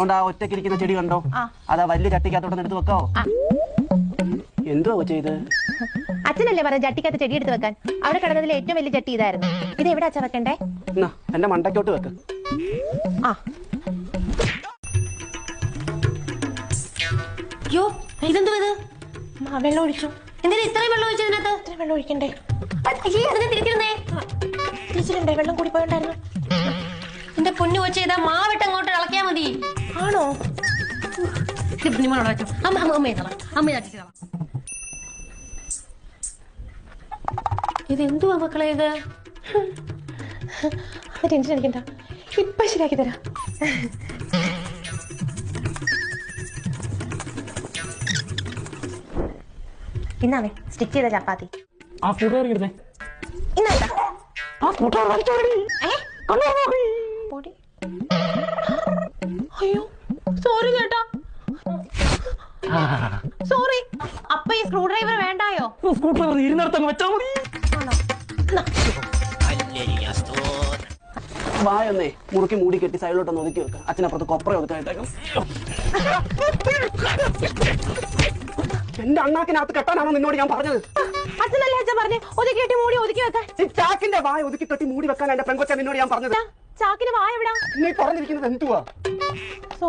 അതുകൊണ്ട് ആ ഒറ്റക്കിരിക്കുന്ന ചെടി കണ്ടോ. അതാ വലിയ ചട്ടിക്കകത്തോട്ട് എടുത്ത് വെക്കാവോ? എന്തോ എന്തുവാ കൊച്ചേ ഇത്? അച്ഛനല്ലേ പറഞ്ഞ ചട്ടിക്കകത്ത് ചെടി എടുത്ത് വെക്കാൻ? അവിടെ കിടന്നതിൽ ഏറ്റവും വലിയ ചട്ടി ഇതായിരുന്നു. ഇത് എവിടെ അച്ഛൻ വെക്കണ്ടേ? എന്നാ എന്റെ മണ്ടക്കോട്ട് വെക്ക്. ആ. യോ ഇതെന്തോ ഇത്? വെള്ളം ഒഴിച്ചു. എന്തിനാ ഇത്രയും വെള്ളം ഒഴിച്ചതിനകത്ത് ഇത്ര വെള്ളം ഒഴിക്കണ്ടേ? അയ്യേ അതിനെ തിരിച്ചിരുന്നേ. ടീച്ചറുണ്ടേ വെള്ളം കൂടി പോയോണ്ടായിരുന്നു. എന്റെ പൊന്നു കൊച്ചു ഇതാ മാവിട്ട് നിങ്ങളോട് അമ്മ അമ്മ അമ്മയെ തള അമ്മയെ തട്ടിച്ച് തള ഇതെന്തുവാ മക്കളെ ഇത്? ടെൻഷൻ അടിക്കണ്ട. ഇപ്പൊ ശരിയാക്കി തരാം. ഇന്നാമേ സ്റ്റിച്ച് ചെയ്ത ചപ്പാത്തി. ആ ഫോട്ടോ ഇറങ്ങിയിരുന്നേ ഇന്നാ ആ അയ്യോ. സോറി ചേട്ടാ സോറി അപ്പൊ ഈ സ്ക്രൂ ഡ്രൈവർ വേണ്ടായോ? സ്ക്രൂ ഡ്രൈവർ ഇരുന്നിടത്തങ്ങ് വെച്ചാ മതി. വായൊന്നേ മുറുക്കി മൂടി കെട്ടി സൈഡിലോട്ടൊന്ന് ഒതുക്കി വെക്കാം. അച്ഛനപ്പുറത്ത് കൊപ്ര ഒതുക്കായിട്ടേക്കും എന്റെ അണ്ണാക്കിനകത്ത് കെട്ടാനാണോ നിന്നോട് ഞാൻ പറഞ്ഞത്? അച്ഛനല്ലേ അച്ഛൻ പറഞ്ഞേ? ഒതുക്കി കെട്ടി മൂടി ഒതുക്കി വെക്കാൻ. ഈ ചാക്കിന്റെ വായ ഒതുക്കി കെട്ടി മൂടി വെക്കാൻ എന്റെ പെങ്കൊച്ച നിന്നോട് ഞാൻ പറഞ്ഞത്. ചാക്കിന് വായ എവിടാ? നീ പറഞ്ഞിരിക്കുന്നത് എന്തുവാ?